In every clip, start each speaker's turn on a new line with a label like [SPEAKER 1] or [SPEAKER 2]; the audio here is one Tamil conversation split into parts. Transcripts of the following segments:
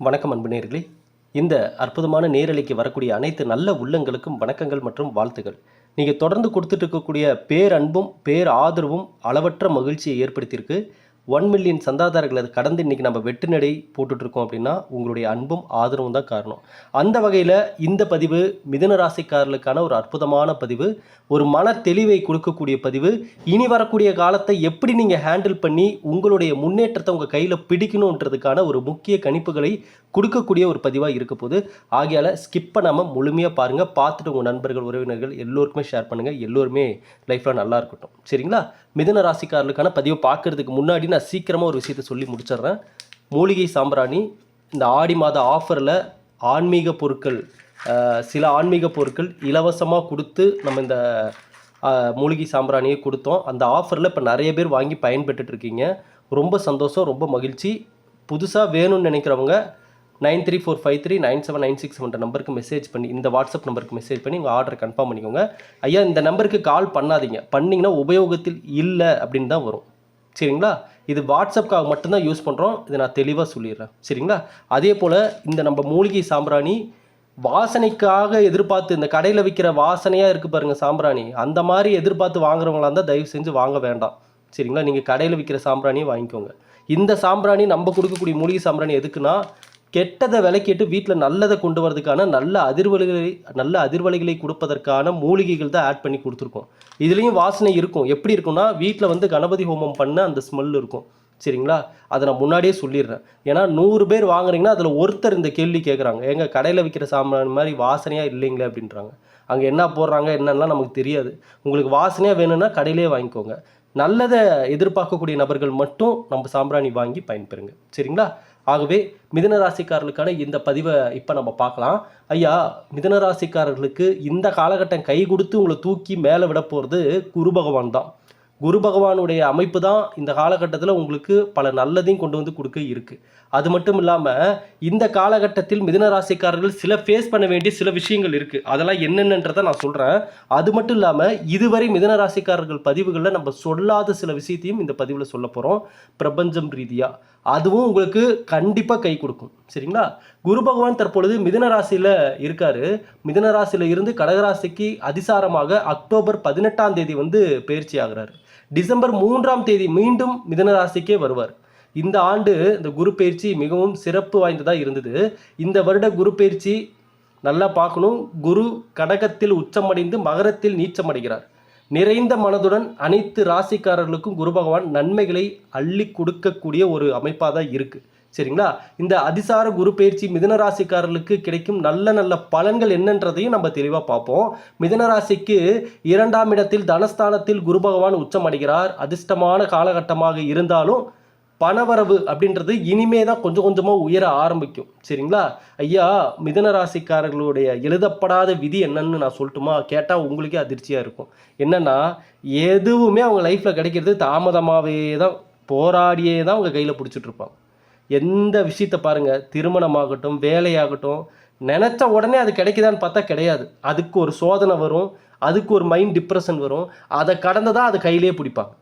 [SPEAKER 1] வணக்கம் அன்பு நேயர்களே இந்த அற்புதமான நேரலைக்கு வரக்கூடிய அனைத்து நல்ல உள்ளங்களுக்கும் வணக்கங்கள் மற்றும் வாழ்த்துகள் நீங்கள் தொடர்ந்து கொடுத்துட்டு இருக்கக்கூடிய பேரன்பும் பேர் ஆதரவும் அளவற்ற மகிழ்ச்சியை ஏற்படுத்தியிருக்கு. ஒன் மில்லியன் சந்தாதாரர்களை அதை கடந்து இன்றைக்கி நம்ம வெட்டு நடை போட்டுட்ருக்கோம் அப்படின்னா உங்களுடைய அன்பும் ஆதரவும் தான் காரணம். அந்த வகையில் இந்த பதிவு மிதன ராசிக்காரர்களுக்கான ஒரு அற்புதமான பதிவு ஒரு மன தெளிவை கொடுக்கக்கூடிய பதிவு. இனி வரக்கூடிய காலத்தை எப்படி நீங்கள் ஹேண்டில் பண்ணி உங்களுடைய முன்னேற்றத்தை உங்கள் கையில் பிடிக்கணுன்றதுக்கான ஒரு முக்கிய கணிப்புகளை கொடுக்கக்கூடிய ஒரு பதிவாக இருக்க போது ஆகையால் ஸ்கிப் பண்ணாமல் முழுமையாக பாருங்கள் பார்த்துட்டு உங்கள் நண்பர்கள் உறவினர்கள் எல்லோருக்குமே ஷேர் பண்ணுங்கள் எல்லோருமே லைஃப்பில் நல்லா இருக்கட்டும். சரிங்களா? மிதன ராசிக்காரர்களுக்கான பதிவை பார்க்கறதுக்கு முன்னாடி நான் நான் சீக்கிரமாக ஒரு விஷயத்தை சொல்லி முடிச்சிடுறேன். மூலிகை சாம்பிராணி இந்த ஆடி மாத ஆஃபரில் ஆன்மீக பொருட்கள் சில ஆன்மீக பொருட்கள் இலவசமாக கொடுத்து நம்ம இந்த மூலிகை சாம்பிராணியை கொடுத்தோம். அந்த ஆஃபரில் இப்போ நிறைய பேர் வாங்கி பயன்பெற்றுட்ருக்கீங்க ரொம்ப சந்தோஷம் ரொம்ப மகிழ்ச்சி. புதுசாக வேணும்னு நினைக்கிறவங்க nine three four five three nine seven nine six ஒன்ற நம்பருக்கு மெசேஜ் பண்ணி இந்த வாட்ஸ்அப் நம்பருக்கு மெசேஜ் பண்ணி உங்கள் ஆர்டர் கன்ஃபார்ம் பண்ணிக்கோங்க. ஐயா இந்த நம்பருக்கு கால் பண்ணாதீங்க. பண்ணிங்கன்னா உபயோகத்தில் இல்லை அப்படின்னு தான் வரும். சரிங்களா? இது வாட்ஸ்அப்காக மட்டும்தான் யூஸ் பண்ணுறோம் இதை நான் தெளிவாக சொல்லிடுறேன். சரிங்களா? அதே போல் இந்த நம்ம மூலிகை சாம்பிராணி வாசனைக்காக எதிர்பார்த்து இந்த கடையில் விற்கிற வாசனையாக இருக்குது பாருங்கள் சாம்பிராணி. அந்த மாதிரி எதிர்பார்த்து வாங்குறவங்களா இருந்தால் தயவு செஞ்சு வாங்க வேண்டாம். சரிங்களா? நீங்கள் கடையில் விற்கிற சாம்பிராணியை வாங்கிக்கோங்க. இந்த சாம்பிராணி நம்ம கொடுக்கக்கூடிய மூலிகை சாம்பிராணி எதுக்குன்னா கெட்டதை விலைக்கிட்டு வீட்டில் நல்லதை கொண்டு வரதுக்கான நல்ல அதிர்வலைகளை நல்ல அதிர்வலைகளை கொடுப்பதற்கான மூலிகைகள் தான் ஆட் பண்ணி கொடுத்துருக்கோம். இதுலேயும் வாசனை இருக்கும். எப்படி இருக்கும்னா வீட்டில் வந்து கணபதி ஹோமம் பண்ண அந்த ஸ்மெல் இருக்கும். சரிங்களா? அதை நான் முன்னாடியே சொல்லிடுறேன். ஏன்னா நூறு பேர் வாங்குறீங்கன்னா அதில் ஒருத்தர் இந்த கேள்வி கேட்குறாங்க எங்கள் கடையில் விற்கிற சாம்பிராணி மாதிரி வாசனையாக இல்லைங்களே அப்படின்றாங்க. அங்கே என்ன போடுறாங்க என்னென்னலாம் நமக்கு தெரியாது. உங்களுக்கு வாசனையாக வேணும்னா கடையிலே வாங்கிக்கோங்க. நல்லதை எதிர்பார்க்கக்கூடிய நபர்கள் மட்டும் நம்ம சாம்பிராணி வாங்கி பயன்பெறுங்க. சரிங்களா? ஆகவே மிதனராசிக்காரர்களுக்கான இந்த பதிவை இப்போ நம்ம பார்க்கலாம். ஐயா மிதனராசிக்காரர்களுக்கு இந்த காலகட்டம் கை கொடுத்து உங்களை தூக்கி மேலே விட போகிறது குரு பகவான் தான். குரு பகவானுடைய அமைப்பு தான் இந்த காலகட்டத்தில் உங்களுக்கு பல நல்லதையும் கொண்டு வந்து கொடுக்க இருக்குது அது மட்டும் இல்லாமல் இந்த காலகட்டத்தில் மிதன ராசிக்காரர்கள் சில ஃபேஸ் பண்ண வேண்டிய சில விஷயங்கள் இருக்குது அதெல்லாம் என்னென்னன்றதை நான் சொல்கிறேன் அது மட்டும் இல்லாமல் இதுவரை மிதன ராசிக்காரர்கள் பதிவுகளில் நம்ம சொல்லாத சில விஷயத்தையும் இந்த பதிவில் சொல்ல போகிறோம் பிரபஞ்சம் ரீதியாக அதுவும் உங்களுக்கு கண்டிப்பாக கை கொடுக்கும். சரிங்களா? குரு பகவான் தற்பொழுது மிதனராசியில் ராசியில் மிதனராசியில் ராசியில் இருந்து கடகராசிக்கு அதிசாரமாக அக்டோபர் பதினெட்டாம் தேதி வந்து பயிற்சி ஆகிறாரு. டிசம்பர் மூன்றாம் தேதி மீண்டும் மிதனராசிக்கே வருவார். இந்த ஆண்டு இந்த குரு பயிற்சி மிகவும் சிறப்பு வாய்ந்ததாக இருந்தது. இந்த வருட குரு பயிற்சி நல்லா பார்க்கணும். குரு கடகத்தில் உச்சமடைந்து மகரத்தில் நீச்சமடைகிறார். நிறைந்த மனதுடன் அனைத்து ராசிக்காரர்களுக்கும் குரு பகவான் நன்மைகளை அள்ளி கொடுக்கக்கூடிய ஒரு அமைப்பாக தான் இருக்குது சரிங்களா? இந்த அதிசார குரு பயிற்சி மிதனராசிக்காரர்களுக்கு கிடைக்கும் நல்ல நல்ல பலன்கள் என்னன்றதையும் நம்ம தெளிவாக பார்ப்போம். மிதனராசிக்கு இரண்டாம் இடத்தில் தனஸ்தானத்தில் குரு பகவான் உச்சமடைகிறார் அதிர்ஷ்டமான காலகட்டமாக இருந்தாலும் பணவரவு அப்படின்றது இனிமே தான் கொஞ்சம் கொஞ்சமாக உயர ஆரம்பிக்கும். சரிங்களா? ஐயா மிதன ராசிக்காரர்களுடைய எழுதப்படாத விதி என்னன்னு நான் சொல்லட்டுமா? கேட்டால் உங்களுக்கே அதிர்ச்சியாக இருக்கும். என்னென்னா எதுவுமே அவங்க லைஃப்பில் கிடைக்கிறது தாமதமாகவே தான் போராடியே தான் அவங்க கையில் பிடிச்சிட்ருப்பாங்க எந்த விஷயத்த பாருங்கள் திருமணமாகட்டும் வேலையாகட்டும் நினச்ச உடனே அது கிடைக்குதான்னு பார்த்தா கிடையாது. அதுக்கு ஒரு சோதனை வரும் அதுக்கு ஒரு மைண்ட் டிப்ரெஷன் வரும். அதை கடந்ததாக அது கையிலே பிடிப்பாங்க.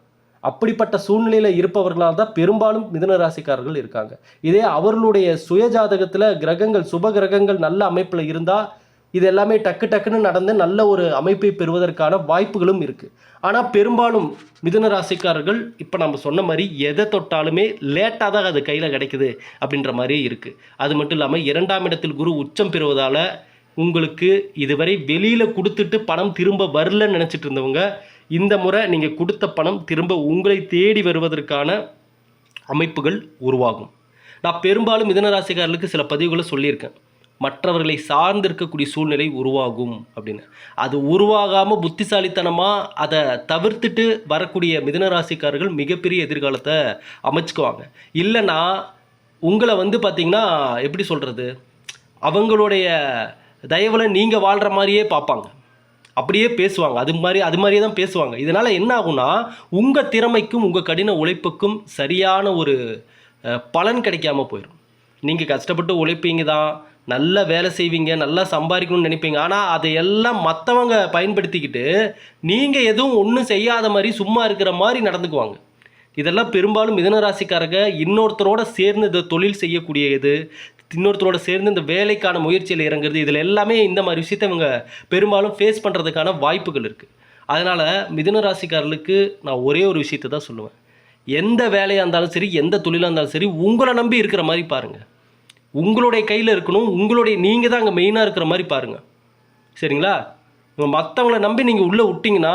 [SPEAKER 1] அப்படிப்பட்ட சூழ்நிலையில் இருப்பவர்களால் தான் பெரும்பாலும் மிதுன ராசிக்காரர்கள் இருக்காங்க. இதே அவர்களுடைய சுயஜாதகத்தில் கிரகங்கள் சுப கிரகங்கள் நல்ல அமைப்பில் இருந்தால் இது எல்லாமே டக்கு டக்குன்னு நடந்து நல்ல ஒரு அமைப்பை பெறுவதற்கான வாய்ப்புகளும் இருக்குது ஆனால் பெரும்பாலும் மிதுன ராசிக்காரர்கள் இப்போ நம்ம சொன்ன மாதிரி எதை தொட்டாலுமே லேட்டாக தான் அது கையில் கிடைக்குது அப்படின்ற மாதிரியே இருக்குது அது மட்டும் இல்லாமல் இரண்டாம் இடத்தில் குரு உச்சம் பெறுவதால் உங்களுக்கு இதுவரை வெளியில் கொடுத்துட்டு பணம் திரும்ப வரலன்னு நினச்சிட்டு இருந்தவங்க இந்த முறை நீங்கள் கொடுத்த பணம் திரும்ப உங்களை தேடி வருவதற்கான அமைப்புகள் உருவாகும். நான் பெரும்பாலும் மிதனராசிக்காரர்களுக்கு சில பதிவுகளை சொல்லியிருக்கேன். மற்றவர்களை சார்ந்து இருக்கக்கூடிய சூழ்நிலை உருவாகும் அப்படின்னு. அது உருவாகாமல் புத்திசாலித்தனமாக அதை தவிர்த்துட்டு வரக்கூடிய மிதனராசிக்காரர்கள் மிகப்பெரிய எதிர்காலத்தை அமைச்சுக்குவாங்க. இல்லைன்னா உங்களை வந்து பார்த்திங்கன்னா எப்படி சொல்கிறது அவங்களுடைய தயவில் நீங்கள் வாழ்கிற மாதிரியே பார்ப்பாங்க அப்படியே பேசுவாங்க. அது மாதிரி அது மாதிரியே தான் பேசுவாங்க. இதனால் என்ன ஆகும்னா உங்கள் திறமைக்கும் உங்கள் கடின உழைப்புக்கும் சரியான ஒரு பலன் கிடைக்காம போயிடும் நீங்கள் கஷ்டப்பட்டு உழைப்பீங்க தான் நல்லா வேலை செய்வீங்க நல்லா சம்பாதிக்கணும்னு நினைப்பீங்க. ஆனால் அதையெல்லாம் மற்றவங்க பயன்படுத்திக்கிட்டு நீங்கள் எதுவும் ஒன்றும் செய்யாத மாதிரி சும்மா இருக்கிற மாதிரி நடந்துக்குவாங்க. இதெல்லாம் பெரும்பாலும் மிதனராசிக்காரங்க இன்னொருத்தரோட சேர்ந்து இந்த தொழில் செய்யக்கூடிய இது இன்னொருத்தரோட சேர்ந்து இந்த வேலைக்கான முயற்சியில் இறங்குறது இதில் எல்லாமே இந்த மாதிரி விஷயத்த இவங்க பெரும்பாலும் ஃபேஸ் பண்ணுறதுக்கான வாய்ப்புகள் இருக்குது அதனால் மிதுன ராசிக்காரர்களுக்கு நான் ஒரே ஒரு விஷயத்தை தான் சொல்லுவேன். எந்த வேலையாக இருந்தாலும் சரி எந்த தொழிலாக இருந்தாலும் சரி உங்களை நம்பி இருக்கிற மாதிரி பாருங்கள் உங்களுடைய கையில் இருக்கணும் உங்களுடைய நீங்கள் தான் அங்கே மெயினாக இருக்கிற மாதிரி பாருங்கள் சரிங்களா? இப்போ மற்றவங்கள நம்பி நீங்கள் உள்ளே விட்டிங்கன்னா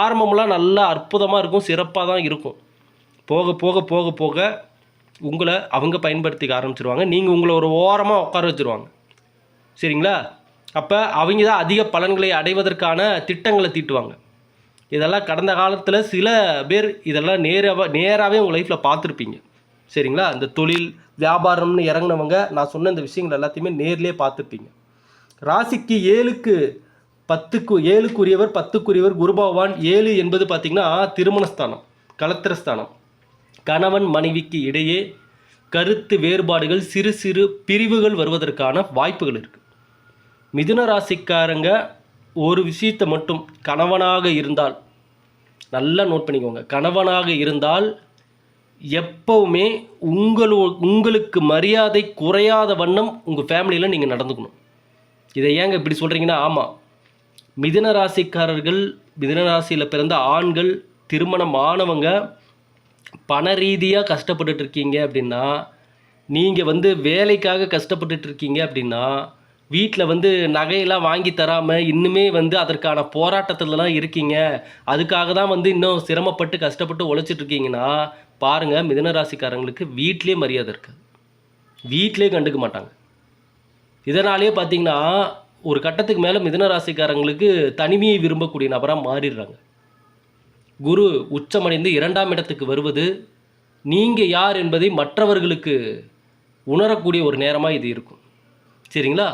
[SPEAKER 1] ஆரம்பம்லாம் நல்லா அற்புதமாக இருக்கும் சிறப்பாக தான் இருக்கும். போக போக போக போக உங்களை அவங்க பயன்படுத்திக்க ஆரம்பிச்சிருவாங்க. நீங்கள் உங்களை ஒரு ஓரமாக உட்கார வச்சுருவாங்க. சரிங்களா? அப்போ அவங்க தான் அதிக பலன்களை அடைவதற்கான திட்டங்களை தீட்டுவாங்க. இதெல்லாம் கடந்த காலத்தில் சில பேர் இதெல்லாம் நேராக நேராகவே உங்கள் லைஃப்பில் பார்த்துருப்பீங்க. சரிங்களா? இந்த தொழில் வியாபாரம்னு இறங்குனவங்க நான் சொன்ன இந்த விஷயங்கள் எல்லாத்தையுமே நேர்லேயே பார்த்துருப்பீங்க. ராசிக்கு ஏழுக்கு பத்துக்கு ஏழுக்குரியவர் பத்துக்குரியவர் குரு பகவான் ஏழு என்பது பார்த்திங்கன்னா திருமணஸ்தானம் கலத்திரஸ்தானம். கணவன் மனைவிக்கு இடையே கருத்து வேறுபாடுகள் சிறு சிறு பிரிவுகள் வருவதற்கான வாய்ப்புகள் இருக்குது மிதுன ராசிக்காரங்க ஒரு விஷயத்தை மட்டும் கணவனாக இருந்தால் நல்லா நோட் பண்ணிக்கோங்க. கணவனாக இருந்தால் எப்போவுமே உங்களோ உங்களுக்கு மரியாதை குறையாத வண்ணம் உங்கள் ஃபேமிலியில் நீங்கள் நடந்துக்கணும். இதை ஏங்க இப்படி சொல்கிறீங்கன்னா ஆமாம் மிதுன ராசிக்காரர்கள் மிதுன ராசியில் பிறந்த ஆண்கள் திருமணம் ஆனவங்க பண ரீதியாக கஷ்டப்பட்டுட்டு இருக்கீங்க அப்படின்னா நீங்கள் வந்து வேலைக்காக கஷ்டப்பட்டுட்டு இருக்கீங்க அப்படின்னா வீட்டில் வந்து நகையெல்லாம் வாங்கி தராமல் இன்னுமே வந்து அதற்கான போராட்டத்துலலாம் இருக்கீங்க. அதுக்காக தான் வந்து இன்னும் சிரமப்பட்டு கஷ்டப்பட்டு உழைச்சிட்ருக்கீங்கன்னா பாருங்கள் மிதன ராசிக்காரங்களுக்கு வீட்டிலே மரியாதை இருக்காது வீட்லேயே கண்டுக்க மாட்டாங்க. இதனாலேயே பார்த்தீங்கன்னா ஒரு கட்டத்துக்கு மேலே மிதன ராசிக்காரங்களுக்கு தனிமையை விரும்பக்கூடிய நபராக மாறிடுறாங்க. குரு உச்சமடைந்து இரண்டாம் இடத்துக்கு வருவது நீங்கள் யார் என்பதை மற்றவர்களுக்கு உணரக்கூடிய ஒரு நேரமாக இது இருக்கும். சரிங்களா?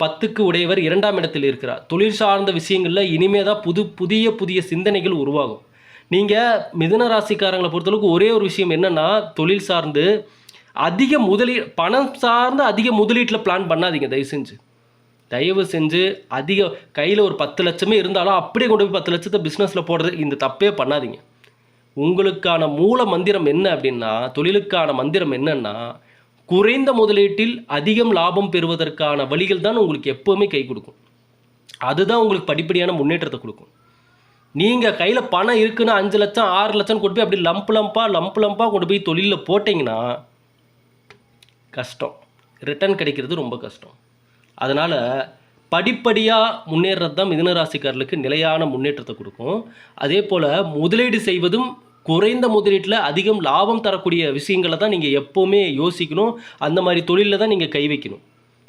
[SPEAKER 1] பத்துக்கு உடையவர் இரண்டாம் இடத்தில் இருக்கிறார். தொழில் சார்ந்த விஷயங்களில் இனிமே தான் புது புதிய புதிய சிந்தனைகள் உருவாகும். நீங்கள் மிதுன ராசிக்காரங்களை பொறுத்தளவுக்கு ஒரே ஒரு விஷயம் என்னென்னா தொழில் சார்ந்து அதிக முதலீ பணம் சார்ந்து அதிக முதலீட்டில் பிளான் பண்ணாதீங்க தயவு செஞ்சு. தயவு செஞ்சு அதிக கையில் ஒரு பத்து லட்சமே இருந்தாலும் அப்படியே கொண்டு போய் பத்து லட்சத்தை பிஸ்னஸில் போடுறது இந்த தப்பே பண்ணாதீங்க. உங்களுக்கான மூல மந்திரம் என்ன அப்படின்னா தொழிலுக்கான மந்திரம் என்னன்னா குறைந்த முதலீட்டில் அதிகம் லாபம் பெறுவதற்கான வழிகள் தான் உங்களுக்கு எப்போவுமே கை கொடுக்கும். அதுதான் உங்களுக்கு படிப்படியான முன்னேற்றத்தை கொடுக்கும். நீங்கள் கையில் பணம் இருக்குன்னு அஞ்சு லட்சம் ஆறு லட்சம் கொண்டு போய் அப்படி லம்ப் லம்பாக லம்ப் லம்பாக கொண்டு போய் தொழிலில் போட்டிங்கன்னா கஷ்டம். ரிட்டர்ன் கிடைக்கிறது ரொம்ப கஷ்டம். அதனால் படிப்படியாக முன்னேறது தான் மிதனராசிக்காரர்களுக்கு நிலையான முன்னேற்றத்தை கொடுக்கும். அதே போல் முதலீடு செய்வதும் குறைந்த முதலீட்டில் அதிகம் லாபம் தரக்கூடிய விஷயங்களை தான் நீங்கள் எப்போவுமே யோசிக்கணும். அந்த மாதிரி தொழிலில் தான் நீங்கள் கை வைக்கணும்.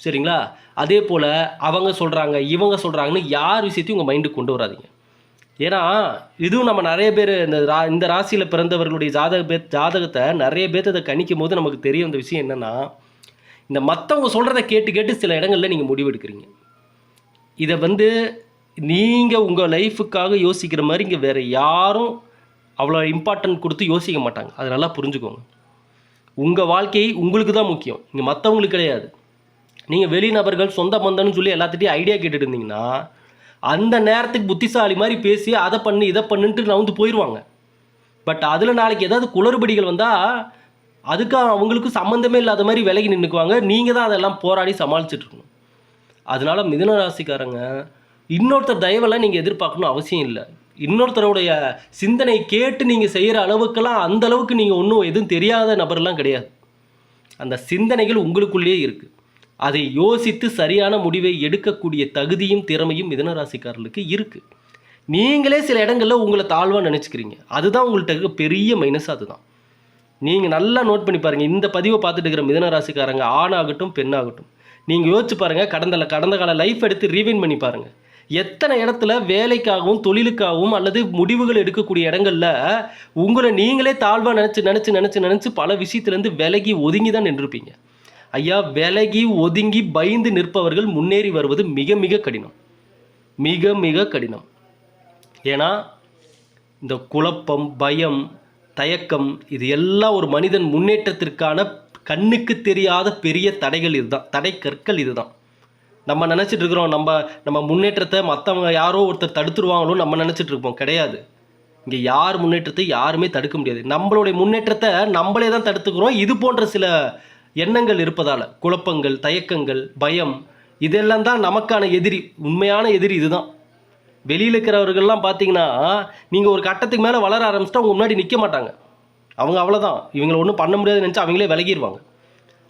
[SPEAKER 1] சரிங்களா? அதே போல் அவங்க சொல்கிறாங்க இவங்க சொல்கிறாங்கன்னு யார் விஷயத்தையும் உங்கள் மைண்டுக்கு கொண்டு வராதீங்க. ஏன்னா இதுவும் நம்ம நிறைய பேர் இந்த ரா இந்த ராசியில் பிறந்தவர்களுடைய ஜாதக பே ஜாதகத்தை நிறைய பேர்த்த அதை கணிக்கும் போது நமக்கு தெரியும் அந்த விஷயம் என்னென்னா இந்த மற்றவங்க சொல்கிறத கேட்டு கேட்டு சில இடங்களில் நீங்கள் முடிவெடுக்கிறீங்க இதை வந்து நீங்கள் உங்கள் லைஃபுக்காக யோசிக்கிற மாதிரி இங்கே வேறு யாரும் அவ்வளோ இம்பார்ட்டன்ட் கொடுத்து யோசிக்க மாட்டாங்க. அதை நல்லா புரிஞ்சுக்கோங்க. உங்கள் வாழ்க்கை உங்களுக்கு தான் முக்கியம். இங்கே மற்றவங்களுக்கு கிடையாது. நீங்கள் வெளிநபர்கள் சொந்த பந்தம்னு சொல்லி எல்லாத்திட்டையும் ஐடியா கேட்டுட்டு இருந்தீங்கன்னா அந்த நேரத்துக்கு புத்திசாலி மாதிரி பேசி அதை பண்ணு இதை பண்ணுன்ட்டு நவுந்து போயிடுவாங்க பட் அதில் நாளைக்கு ஏதாவது குளறுபடிகள் வந்தால் அதுக்காக அவங்களுக்கு சம்மந்தமே இல்லாத மாதிரி விலகி நின்றுக்குவாங்க நீங்கள் தான் அதெல்லாம் போராடி சமாளிச்சுட்டு இருக்கணும். அதனால மிதுன ராசிக்காரங்க இன்னொருத்தர் தயவெல்லாம் நீங்கள் எதிர்பார்க்கணும் அவசியம் இல்லை. இன்னொருத்தருடைய சிந்தனை கேட்டு நீங்கள் செய்கிற அளவுக்கெல்லாம் அந்த அளவுக்கு நீங்கள் ஒன்றும் எதுவும் தெரியாத நபர்லாம் கிடையாது. அந்த சிந்தனைகள் உங்களுக்குள்ளேயே இருக்குது அதை யோசித்து சரியான முடிவை எடுக்கக்கூடிய தகுதியும் திறமையும் மிதனராசிக்காரர்களுக்கு இருக்குது நீங்களே சில இடங்களில் உங்களை தாழ்வாக நினச்சிக்கிறீங்க. அதுதான் உங்கள்கிட்ட இருக்க பெரிய மைனஸ் அதுதான். நீங்கள் நல்லா நோட் பண்ணி பாருங்கள் இந்த பதிவை பார்த்துட்டு இருக்கிற மிதனராசிக்காரங்க ஆணாகட்டும் பெண்ணாகட்டும் நீங்கள் யோசிச்சு பாருங்கள் கடந்த கடந்த கால லைஃப் எடுத்து ரீவைன் பண்ணி பாருங்கள் எத்தனை இடத்துல வேலைக்காகவும் தொழிலுக்காகவும் அல்லது முடிவுகள் எடுக்கக்கூடிய இடங்கள்ல உங்களை நீங்களே தாழ்வாக நினச்சி நினச்சி நினச்சி நினச்சி பல விஷயத்துலேருந்து விலகி ஒதுங்கி தான் நின்றுருப்பீங்க ஐயா விலகி ஒதுங்கி பயந்து நிற்பவர்கள் முன்னேறி வருவது மிக மிக கடினம். மிக மிக கடினம். ஏன்னா இந்த குழப்பம் பயம் தயக்கம் இது எல்லாம் ஒரு மனிதன் முன்னேற்றத்திற்கான கண்ணுக்கு தெரியாத பெரிய தடைகள் இதுதான். தடை கற்கள் இதுதான். நம்ம நினச்சிட்டு இருக்கிறோம் நம்ம நம்ம முன்னேற்றத்தை மற்றவங்க யாரோ ஒருத்தர் தடுத்துருவாங்களோ நம்ம நினச்சிட்டு இருப்போம். கிடையாது. இங்கே யார் முன்னேற்றத்தை யாருமே தடுக்க முடியாது. நம்மளுடைய முன்னேற்றத்தை நம்மளே தான் தடுத்துக்கிறோம். இது போன்ற சில எண்ணங்கள் இருப்பதால் குழப்பங்கள் தயக்கங்கள் பயம் இதெல்லாம் தான் நமக்கான எதிரி. உண்மையான எதிரி இதுதான். வெளியில் இருக்கிறவர்கள்லாம் பார்த்தீங்கன்னா நீங்கள் ஒரு கட்டத்துக்கு மேலே வளர ஆரம்பிச்சிட்டா அவங்க முன்னாடி நிற்க மாட்டாங்க. அவங்க அவ்வளோதான் இவங்களை ஒன்றும் பண்ண முடியாதுன்னு நினச்சா அவங்களே விலகிடுவாங்க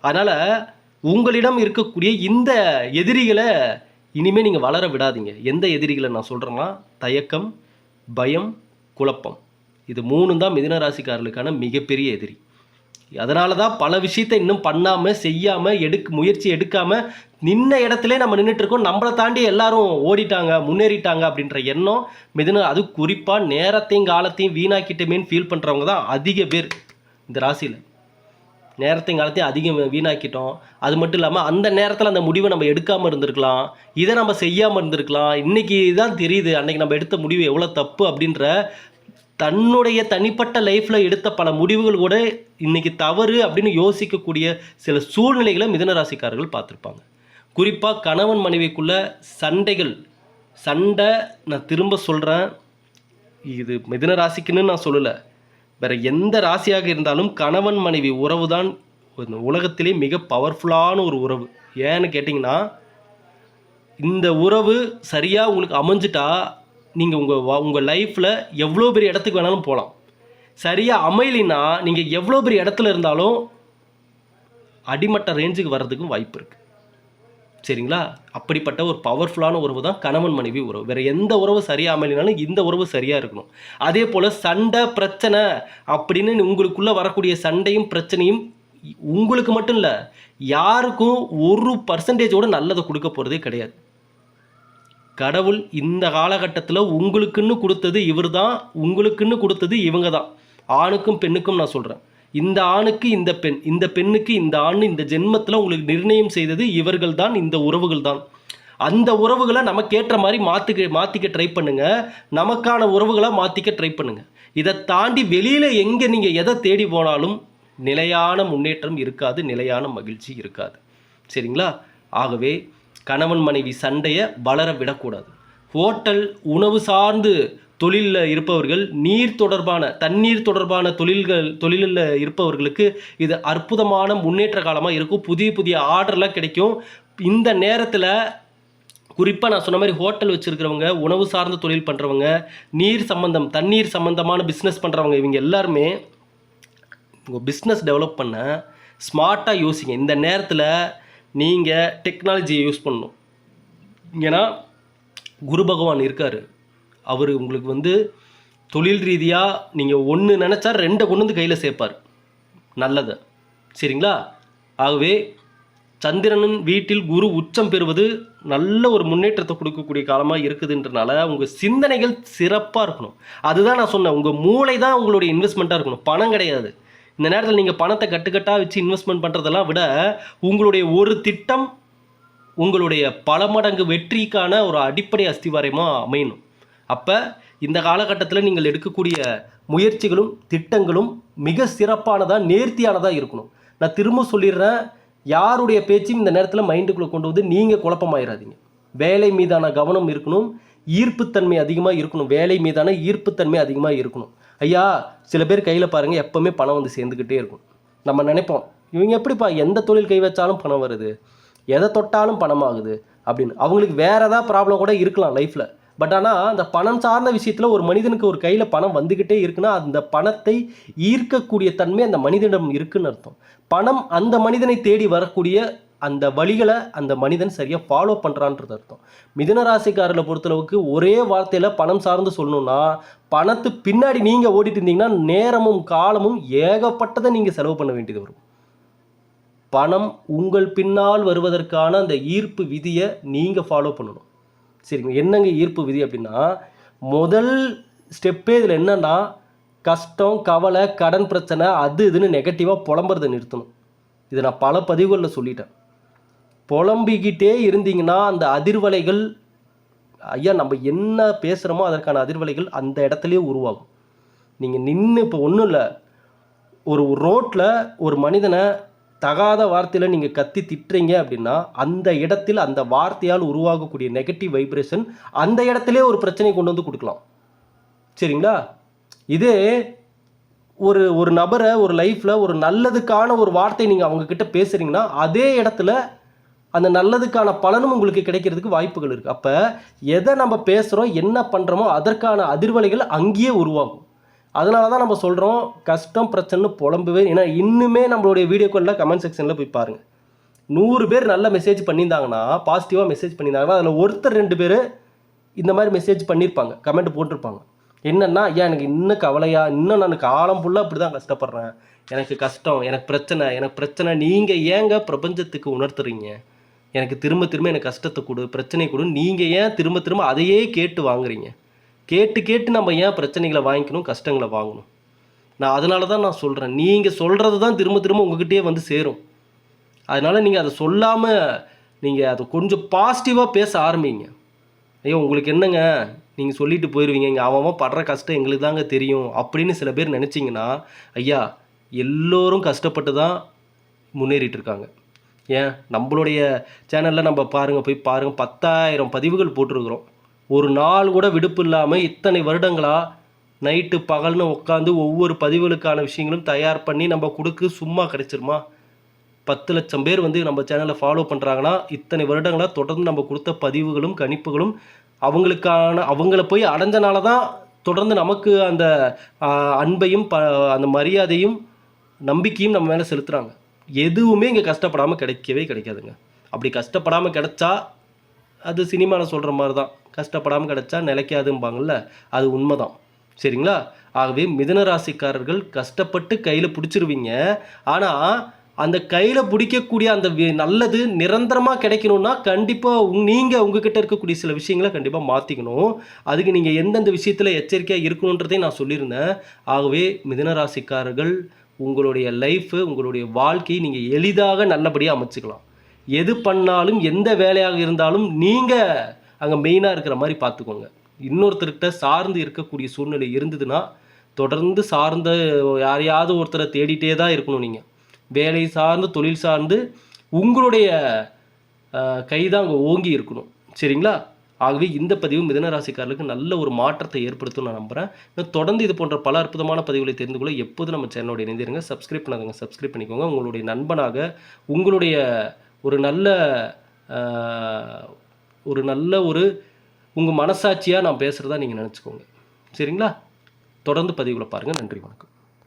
[SPEAKER 1] அதனால் உங்களிடம் இருக்கக்கூடிய இந்த எதிரிகளை இனிமேல் நீங்கள் வளர விடாதீங்க. எந்த எதிரிகளை நான் சொல்கிறேன்னா தயக்கம் பயம் குழப்பம். இது மூணு தான் மிதனராசிக்காரர்களுக்கான மிகப்பெரிய எதிரி. அதனால தான் பல விஷயத்தை இன்னும் பண்ணாமல் செய்யாமல் எடுக்க முயற்சி எடுக்காமல் நின்ன இடத்துல நம்ம நின்றுட்டுருக்கோம் நம்மளை தாண்டி எல்லாரும் ஓடிட்டாங்க முன்னேறிட்டாங்க அப்படின்ற எண்ணம் மிதுன அது குறிப்பாக நேரத்தையும் காலத்தையும் வீணாக்கிட்டமேன்னு ஃபீல் பண்ணுறவங்க தான் அதிக பேர் இந்த ராசியில். நேரத்தையும் காலத்தையும் அதிகம் வீணாக்கிட்டோம். அது மட்டும் இல்லாமல் அந்த நேரத்தில் அந்த முடிவை நம்ம எடுக்காமல் இருந்திருக்கலாம். இதை நம்ம செய்யாமல் இருந்திருக்கலாம். இன்றைக்கி தான் தெரியுது அன்னைக்கு நம்ம எடுத்த முடிவு எவ்வளோ தப்பு அப்படின்ற தன்னுடைய தனிப்பட்ட லைஃப்பில் எடுத்த பல முடிவுகள் கூட இன்றைக்கி தவறு அப்படின்னு யோசிக்கக்கூடிய சில சூழ்நிலைகளை மிதனராசிக்காரர்கள் பார்த்துருப்பாங்க. குறிப்பாக கணவன் மனைவிக்குள்ள சண்டைகள். சண்டை நான் திரும்ப சொல்கிறேன் இது மிதன ராசிக்குன்னு நான் சொல்லலை. வேறு எந்த ராசியாக இருந்தாலும் கணவன் மனைவி உறவு தான் இந்த உலகத்திலே மிக பவர்ஃபுல்லான ஒரு உறவு. ஏன்னு கேட்டிங்கன்னா இந்த உறவு சரியாக உங்களுக்கு அமைஞ்சிட்டா நீங்கள் உங்கள் உங்கள் லைஃப்பில் எவ்வளோ பெரிய இடத்துக்கு வேணாலும் போகலாம் சரியாக அமையலினா நீங்கள் எவ்வளோ பெரிய இடத்துல இருந்தாலும் அடிமட்ட ரேஞ்சுக்கு வர்றதுக்கும் வாய்ப்பு இருக்குது சரிங்களா? அப்படிப்பட்ட ஒரு பவர்ஃபுல்லான உறவு தான் கணவன் மனைவி உறவு. வேறு எந்த உறவு சரியாக அமையலினாலும் இந்த உறவு சரியாக இருக்கணும். அதே போல் சண்டை பிரச்சனை அப்படின்னு உங்களுக்குள்ளே வரக்கூடிய சண்டையும் பிரச்சனையும் உங்களுக்கு மட்டும் இல்லை யாருக்கும் ஒரு பர்சன்டேஜோட நல்லதை கொடுக்க போகிறதே கிடையாது. கடவுள் இந்த காலகட்டத்தில் உங்களுக்குன்னு கொடுத்தது இவர் தான் உங்களுக்குன்னு கொடுத்தது இவங்க தான் ஆணுக்கும் பெண்ணுக்கும் நான் சொல்கிறேன் இந்த ஆணுக்கு இந்த பெண் இந்த பெண்ணுக்கு இந்த ஆண் இந்த ஜென்மத்தில் உங்களுக்கு நிர்ணயம் செய்தது இவர்கள் தான் இந்த உறவுகள் தான் அந்த உறவுகளை நமக்கேற்ற மாதிரி மாற்றிக்க மாற்றிக்க ட்ரை பண்ணுங்கள் நமக்கான உறவுகளை மாற்றிக்க ட்ரை பண்ணுங்கள் இதை தாண்டி வெளியில் எங்கே நீங்கள் எதை தேடி போனாலும் நிலையான முன்னேற்றம் இருக்காது நிலையான மகிழ்ச்சி இருக்காது. சரிங்களா? ஆகவே கணவன் மனைவி சண்டையை வளர விடக்கூடாது. ஹோட்டல் உணவு சார்ந்து தொழிலில் இருப்பவர்கள் நீர் தொடர்பான தண்ணீர் தொடர்பான தொழில்கள் தொழிலில் இருப்பவர்களுக்கு இது அற்புதமான முன்னேற்ற காலமாக இருக்கும். புதிய புதிய ஆர்டர்லாம் கிடைக்கும். இந்த நேரத்தில் குறிப்பாக நான் சொன்ன மாதிரி ஹோட்டல் வச்சுருக்கிறவங்க உணவு சார்ந்த தொழில் பண்ணுறவங்க நீர் சம்மந்தம் தண்ணீர் சம்மந்தமான பிஸ்னஸ் பண்ணுறவங்க இவங்க எல்லாருமே உங்கள் பிஸ்னஸ் டெவலப் பண்ண ஸ்மார்ட்டாக யோசிங்க. இந்த நேரத்தில் நீங்கள் டெக்னாலஜியை யூஸ் பண்ணணும். ஏன்னா குரு பகவான் இருக்கார். அவர் உங்களுக்கு வந்து தொழில் ரீதியாக நீங்கள் ஒன்று நினச்சா ரெண்டை கொண்டு வந்து கையில் சேர்ப்பார். நல்லதை. சரிங்களா? ஆகவே சந்திரனின் வீட்டில் குரு உச்சம் பெறுவது நல்ல ஒரு முன்னேற்றத்தை கொடுக்கக்கூடிய காலமாக இருக்குதுன்றனால உங்கள் சிந்தனைகள் சிறப்பாக இருக்கணும். அதுதான் நான் சொன்னேன். உங்கள் மூளை தான் உங்களுடைய இன்வெஸ்ட்மெண்ட்டாக இருக்கணும். பணம் கிடையாது. இந்த நேரத்தில் நீங்கள் பணத்தை கட்டுக்கட்டாக வச்சு இன்வெஸ்ட்மெண்ட் பண்ணுறதெல்லாம் விட உங்களுடைய ஒரு திட்டம் உங்களுடைய பல மடங்கு வெற்றிக்கான ஒரு அடிப்படை அஸ்திவாரமாக அமையணும். அப்போ இந்த காலகட்டத்தில் நீங்கள் எடுக்கக்கூடிய முயற்சிகளும் திட்டங்களும் மிக சிறப்பானதாக நேர்த்தியானதாக இருக்கணும். நான் திரும்ப சொல்லிடுறேன் யாருடைய பேச்சும் இந்த நேரத்தில் மைண்டுக்குள்ளே கொண்டு வந்து நீங்கள் குழப்பமாயிடாதீங்க வேலை மீதான கவனம் இருக்கணும் ஈர்ப்புத்தன்மை அதிகமாக இருக்கணும். வேலை மீதான ஈர்ப்புத்தன்மை அதிகமாக இருக்கணும். ஐயா சில பேர் கையில் பாருங்கள் எப்போவுமே பணம் வந்து சேர்ந்துக்கிட்டே இருக்கும். நம்ம நினைப்போம் இவங்க எப்படிப்பா எந்த தொழில் கை வச்சாலும் பணம் வருது எதை தொட்டாலும் பணமாகுது அப்படின்னு. அவங்களுக்கு வேறு ஏதாவது ப்ராப்ளம் கூட இருக்கலாம் லைஃப்பில் பட் ஆனால் அந்த பணம் சார்ந்த விஷயத்தில் ஒரு மனிதனுக்கு ஒரு கையில் பணம் வந்துக்கிட்டே இருக்குன்னா அந்த பணத்தை ஈர்க்கக்கூடிய தன்மை அந்த மனிதனிடம் இருக்குன்னு அர்த்தம். பணம் அந்த மனிதனை தேடி வரக்கூடிய அந்த வழிகளை அந்த மனிதன் சரியாக ஃபாலோ பண்ணுறான்றது அர்த்தம். மிதுன ராசிக்காரர்களை பொறுத்தளவுக்கு ஒரே வார்த்தையில் பணம் சார்ந்து சொல்லணும்னா பணத்து பின்னாடி நீங்கள் ஓடிட்டு இருந்தீங்கன்னா நேரமும் காலமும் ஏகப்பட்டதை நீங்கள் செலவு பண்ண வேண்டியது வரும். பணம் உங்கள் பின்னால் வருவதற்கான அந்த ஈர்ப்பு விதியை நீங்கள் ஃபாலோ பண்ணணும். சரிங்க என்னங்க ஈர்ப்பு விதி அப்படின்னா முதல் ஸ்டெப்பே இதில் என்னன்னா கஷ்டம் கவலை கடன் பிரச்சனை அது இதுன்னு நெகட்டிவாக புலம்புறதை நிறுத்தணும். இதை நான் பல பதிவுகளில் சொல்லிட்டேன். புலம்பிக்கிட்டே இருந்தீங்கன்னா அந்த அதிர்வலைகள் ஐயா நம்ம என்ன பேசுகிறோமோ அதற்கான அதிர்வலைகள் அந்த இடத்துலையே உருவாகும். நீங்கள் நின்று இப்போ ஒன்றும் இல்லை. ஒரு ரோட்டில் ஒரு மனிதனை தகாத வார்த்தையில் நீங்கள் கத்தி திட்டுறீங்க அப்படின்னா அந்த இடத்தில் அந்த வார்த்தையால் உருவாகக்கூடிய நெகட்டிவ் வைப்ரேஷன் அந்த இடத்துலயே ஒரு பிரச்சனையை கொண்டு வந்து கொடுக்கலாம். சரிங்களா? இதே ஒரு ஒரு நபரை ஒரு லைஃப்பில் ஒரு நல்லதுக்கான ஒரு வார்த்தை நீங்கள் அவங்கக்கிட்ட பேசுகிறீங்கன்னா அதே இடத்துல அந்த நல்லதுக்கான பலனும் உங்களுக்கு கிடைக்கிறதுக்கு வாய்ப்புகள் இருக்குது அப்போ எதை நம்ம பேசுகிறோம் என்ன பண்ணுறோமோ அதற்கான அதிர்வலைகள் அங்கேயே உருவாகும். அதனால தான் நம்ம சொல்கிறோம் கஷ்டம் பிரச்சனை புலம்புவே. ஏன்னா இன்னுமே நம்மளுடைய வீடியோக்களில் கமெண்ட் செக்ஷனில் போய் பாருங்கள் நூறு பேர் நல்ல மெசேஜ் பண்ணியிருந்தாங்கன்னா பாசிட்டிவாக மெசேஜ் பண்ணியிருந்தாங்கன்னா அதில் ஒருத்தர் ரெண்டு பேர் இந்த மாதிரி மெசேஜ் பண்ணியிருப்பாங்க. கமெண்ட் போட்டிருப்பாங்க. என்னென்னா ஐயா எனக்கு இன்னும் கவலையா? இன்னும் நான் காலம் ஃபுல்லாக அப்படி தான் கஷ்டப்படுறேன். எனக்கு கஷ்டம் எனக்கு பிரச்சனை எனக்கு பிரச்சனை. நீங்கள் ஏங்க பிரபஞ்சத்துக்கு உணர்த்துறீங்க? எனக்கு திரும்ப திரும்ப எனக்கு கஷ்டத்தை கொடு பிரச்சனை கொடு. நீங்கள் ஏன் திரும்ப திரும்ப அதையே கேட்டு வாங்குறீங்க? கேட்டு கேட்டு நம்ம ஏன் பிரச்சனைகளை வாங்கிக்கணும் கஷ்டங்களை வாங்கணும்? நான் அதனால தான் நான் சொல்கிறேன் நீங்கள் சொல்கிறது தான் திரும்ப திரும்ப உங்ககிட்டயே வந்து சேரும். அதனால் நீங்கள் அதை சொல்லாமல் நீங்கள் அதை கொஞ்சம் பாசிட்டிவாக பேச ஆரம்பிங்க. ஐயோ உங்களுக்கு என்னங்க? நீங்கள் சொல்லிட்டு போயிடுவீங்க இங்கே அவன் அவன் படுற கஷ்டம் எங்களுக்கு தாங்க தெரியும் அப்படின்னு சில பேர் நினச்சிங்கன்னா ஐயா எல்லோரும் கஷ்டப்பட்டு தான் முன்னேறிட்டு இருக்காங்க. ஏன்? நம்மளுடைய சேனலில் நம்ம பாருங்கள் போய் பாருங்கள் பத்தாயிரம் பதிவுகள் போட்டிருக்கிறோம். ஒரு நாள் கூட விடுப்பு இல்லாமல் இத்தனை வருடங்களாக நைட்டு பகல்னு உட்காந்து ஒவ்வொரு பதிவுகளுக்கான விஷயங்களும் தயார் பண்ணி நம்ம கொடுக்கு சும்மா கிடைச்சிருமா? பத்து லட்சம் பேர் வந்து நம்ம சேனலை ஃபாலோ பண்ணுறாங்கன்னா இத்தனை வருடங்களாக தொடர்ந்து நம்ம கொடுத்த பதிவுகளும் கணிப்புகளும் அவங்களுக்கான அவங்கள போய் அடைஞ்சனால தான் தொடர்ந்து நமக்கு அந்த அன்பையும் ப அந்த மரியாதையும் நம்பிக்கையும் நம்ம மேலே செலுத்துகிறாங்க எதுவுமே இங்கே கஷ்டப்படாமல் கிடைக்கவே கிடைக்காதுங்க. அப்படி கஷ்டப்படாமல் கிடைச்சா அது சினிமாவில் சொல்கிற மாதிரி தான் கஷ்டப்படாமல் கிடைச்சா நிலைக்காதும்பாங்கள்ல அது உண்மைதான். சரிங்களா? ஆகவே மிதுன ராசிக்காரர்கள் கஷ்டப்பட்டு கையில் பிடிச்சிருவீங்க. ஆனால் அந்த கையில் பிடிக்கக்கூடிய அந்த நல்லது நிரந்தரமாக கிடைக்கணும்னா கண்டிப்பாக உங் நீங்கள் உங்ககிட்ட இருக்கக்கூடிய சில விஷயங்களை கண்டிப்பாக மாற்றிக்கணும் அதுக்கு நீங்கள் எந்தெந்த விஷயத்தில் எச்சரிக்கையாக இருக்கணுன்றதையும் நான் சொல்லியிருந்தேன். ஆகவே மிதுன ராசிக்காரர்கள் உங்களுடைய லைஃபு உங்களுடைய வாழ்க்கையை நீங்கள் எளிதாக நல்லபடியாக அமைச்சுக்கலாம். எது பண்ணாலும் எந்த வேலையாக இருந்தாலும் நீங்கள் அங்கே மெயினாக இருக்கிற மாதிரி பார்த்துக்கோங்க. இன்னொருத்தர்கிட்ட சார்ந்து இருக்கக்கூடிய சூழ்நிலை இருந்ததுன்னா தொடர்ந்து சார்ந்த யாரையாவது ஒருத்தரை தேடிட்டே தான் இருக்கணும் நீங்கள் வேலை சார்ந்து தொழில் சார்ந்து உங்களுடைய கை தான் அங்கே ஓங்கி இருக்கணும். சரிங்களா? ஆகவே இந்த பதிவு மிதனராசிக்காரர்களுக்கு நல்ல ஒரு மாற்றத்தை ஏற்படுத்தும் நான் நம்புகிறேன் இன்னும் தொடர்ந்து இது போன்ற பல அற்புதமான பதிவுகளை தெரிந்து கொள்ள எப்போதும் நம்ம சேனலோட இணைந்திருங்க. சப்ஸ்கிரைப் பண்ணாதவங்க சப்ஸ்கிரைப் பண்ணிக்கோங்க. உங்களுடைய நண்பனாக உங்களுடைய ஒரு நல்ல ஒரு நல்ல ஒரு உங்கள் மனசாட்சியாக நான் பேசுகிறதா நீங்கள் நினச்சிக்கோங்க. சரிங்களா? தொடர்ந்து பதிவுகளை பாருங்கள் நன்றி வணக்கம்.